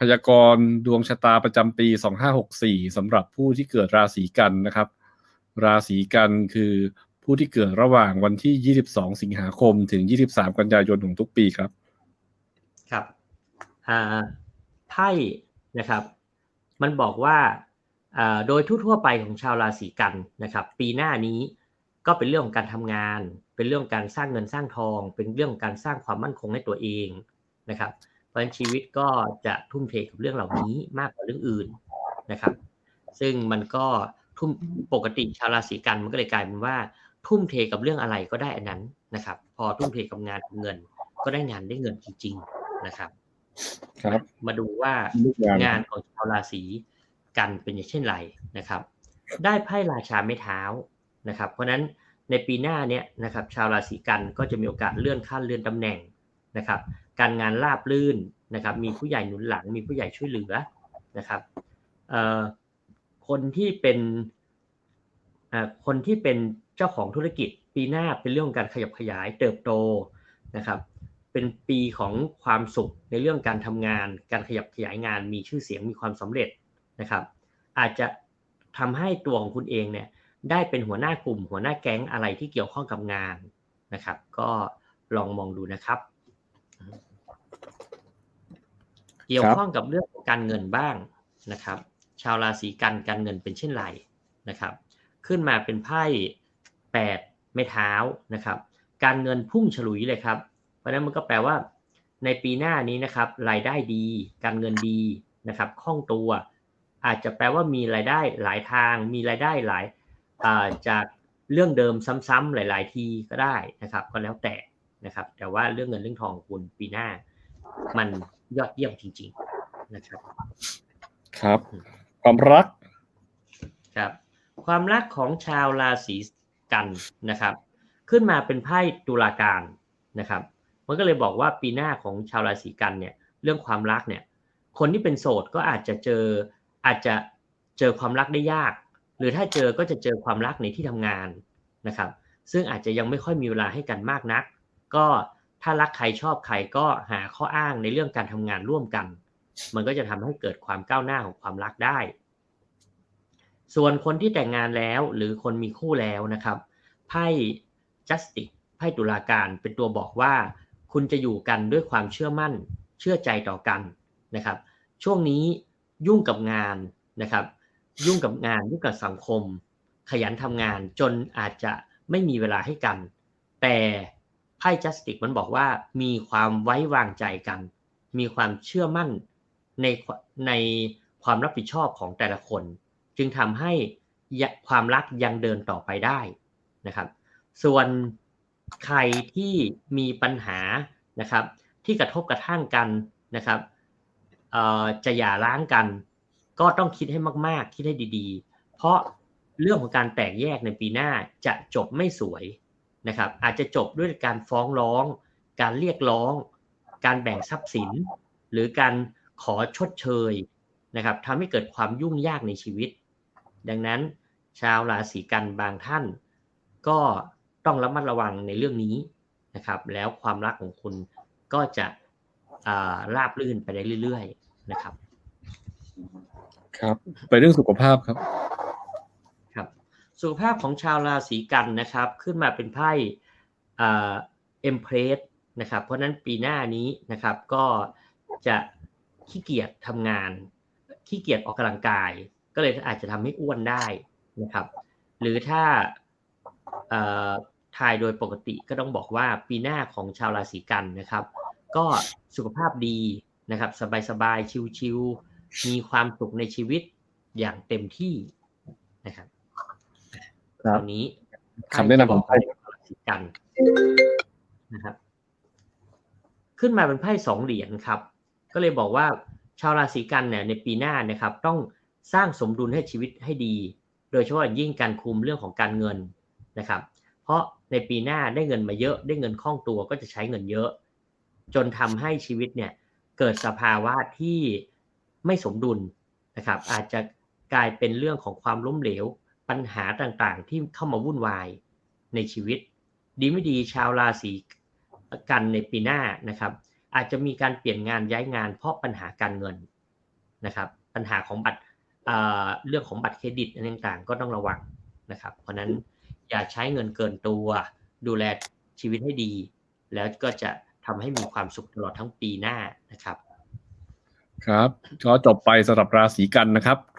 พยากรณ์ดวงชะตาประจำปี 2564สำหรับผู้ที่เกิดราศีกันนะครับ ราศีกันคือผู้ที่เกิดระหว่างวันที่ 22 สิงหาคมถึง 23 กันยายนของทุกปีครับ ครับไพ่นะครับ มันบอกว่าโดยทั่วๆไปของชาวราศีกันนะครับ ปีหน้านี้ก็เป็นเรื่องของการทำงาน เป็นเรื่องการสร้างเงินสร้างทอง เป็นเรื่องการสร้างความมั่นคงให้ตัวเองนะครับ เพราะฉะนั้นชีวิตก็จะทุ่มเทกับเรื่องเหล่านี้มากกว่าเรื่องอื่นนะครับ ซึ่งมันก็ทุ่มปกติชาวราศีกันมันก็เลยกลายเป็นว่า ทุ่มเทกับเรื่องอะไรก็ได้อันนั้นนะครับ พอทุ่มเทกับงานกับเงิน ก็ได้งานได้เงินจริง ๆนะครับ ครับ มาดูว่าลูกงานงานของชาวราศีกันเป็นอย่างเช่นไรนะครับ ได้ไพ่ราชาไม้เท้านะครับ เพราะฉะนั้นในปีหน้าเนี่ยนะครับ ชาวราศีกันก็จะมีโอกาสเลื่อนขั้นเลื่อนตำแหน่ง นะครับ การงานราบลื่นนะครับ มีผู้ใหญ่หนุนหลัง มีผู้ใหญ่ช่วยเหลือนะครับคนที่เป็นคนที่เป็นเจ้าของธุรกิจปีหน้าเป็นเรื่องของการขยับขยายเติบโตนะครับ เป็นปีของความสุขในเรื่องการทำงาน การขยับขยายงาน มีชื่อเสียงมีความสำเร็จนะครับ อาจจะทำให้ตัวของคุณเองเนี่ยได้เป็นหัวหน้ากลุ่ม หัวหน้าแก๊งอะไรที่เกี่ยวข้องกับงานนะครับ ก็ลองมองดูนะครับ เกี่ยวข้องกับเรื่องของการเงินบ้างนะครับ ชาวราศีกันการเงินเป็นเช่นไรนะครับ ขึ้นมาเป็นไพ่แปดไม้เท้านะครับ การเงินพุ่งฉลุยเลยครับ เพราะนั้นมันก็แปลว่า ในปีหน้านี้นะครับ รายได้ดี การเงินดีนะครับคล่องตัว อาจจะแปลว่ามีรายได้หลายทาง มีรายได้หลายาจากเรื่องเดิมซ้ำๆหลาย ๆ ทีก็ได้นะครับ ก็แล้วแต่ นะครับ แต่ว่าเรื่องเงินเรื่องทองของคุณปีหน้า มันยอดเยี่ยมจริง ๆนะครับ ครับ ความรักครับ ความรักของชาวราศีกันนะครับ ขึ้นมาเป็นไพ่ตุลาการนะครับ มันก็เลยบอกว่าปีหน้าของชาวราศีกันเนี่ย เรื่องความรักเนี่ย คนที่เป็นโสดก็อาจจะเจออาจจะเจอความรักได้ยาก หรือถ้าเจอก็จะเจอความรักในที่ทำงานนะครับ ซึ่งอาจจะยังไม่ค่อยมีเวลาให้กันมากนัก ก็ถ้ารักใครชอบใครก็หาข้ออ้างในเรื่องการทำงานร่วมกัน มันก็จะทำให้เกิดความก้าวหน้าของความรักได้ ส่วนคนที่แต่งงานแล้วหรือคนมีคู่แล้วนะครับไพ่ justice ไพ่ตุลาการเป็นตัวบอกว่า คุณจะอยู่กันด้วยความเชื่อมั่น เชื่อใจต่อกันนะครับ ช่วงนี้ยุ่งกับงานนะครับ ยุ่งกับงานยุ่งกับสังคม ขยันทำงานจนอาจจะไม่มีเวลาให้กัน แต่ ไพ่ justic มันบอกว่ามีความไว้วางใจกัน มีความเชื่อมั่นในในความรับผิดชอบของแต่ละคน จึงทำให้ความรักยังเดินต่อไปได้นะครับ ส่วนใครที่มีปัญหานะครับ ที่กระทบกระทั่งกันนะครับจะหย่าร้างกัน ก็ต้องคิดให้มากๆ คิดให้ดีๆ เพราะเรื่องของการแตกแยกในปีหน้าจะจบไม่สวย นะครับอาจจะจบด้วยการฟ้องร้อง การเรียกร้อง การแบ่งทรัพย์สิน หรือการขอชดเชยนะครับทำให้เกิดความยุ่งยากในชีวิต ดังนั้นชาวราศีกันบางท่าน ก็ต้องระมัดระวังในเรื่องนี้นะครับแล้วความรักของคุณก็จะราบรื่นไปได้เรื่อย ๆ นะครับ ครับ ไปเรื่องสุขภาพครับครับ สุขภาพของชาวราศีกันนะครับ ขึ้นมาเป็นไพ่เอ็มเพรสนะครับ เพราะนั้นปีหน้านี้นะครับก็จะขี้เกียจทำงานขี้เกียจออกกำลังกาย ก็เลยอาจจะทำให้อ้วนได้นะครับ หรือถ้าทายโดยปกติก็ต้องบอกว่าปีหน้าของชาวราศีกันนะครับ ก็สุขภาพดีนะครับสบายๆชิวๆมีความสุขในชีวิตอย่างเต็มที่นะครับ ครับตอนนี้คำแนะนำของไพ่ชาวราศีกันนะครับ ขึ้นมาเป็นไพ่สองเหรียญครับ ก็เลยบอกว่าชาวราศีกันเนี่ยในปีหน้านะครับ ต้องสร้างสมดุลให้ชีวิตให้ดี โดยเฉพาะยิ่งการคุมเรื่องของการเงินนะครับ เพราะในปีหน้าได้เงินมาเยอะ ได้เงินคล่องตัวก็จะใช้เงินเยอะ จนทำให้ชีวิตเนี่ยเกิดสภาวะที่ไม่สมดุลนะครับ อาจจะกลายเป็นเรื่องของความล้มเหลว ปัญหาต่างๆ ที่เข้ามาวุ่นวายในชีวิต ดีไม่ดีชาวราศีกันในปีหน้านะครับ อาจจะมีการเปลี่ยนงานย้ายงานเพราะปัญหาการเงินนะครับ ปัญหาของบัตรเเรื่องของบัตรเครดิตอะไรต่างๆ ก็ต้องระวังนะครับ เพราะฉะนั้นอย่าใช้เงินเกินตัว ดูแลชีวิตให้ดี แล้วก็จะทำให้มีความสุขตลอดทั้งปีหน้านะครับ ครับ ก็จบไปสำหรับราศีกันนะครับ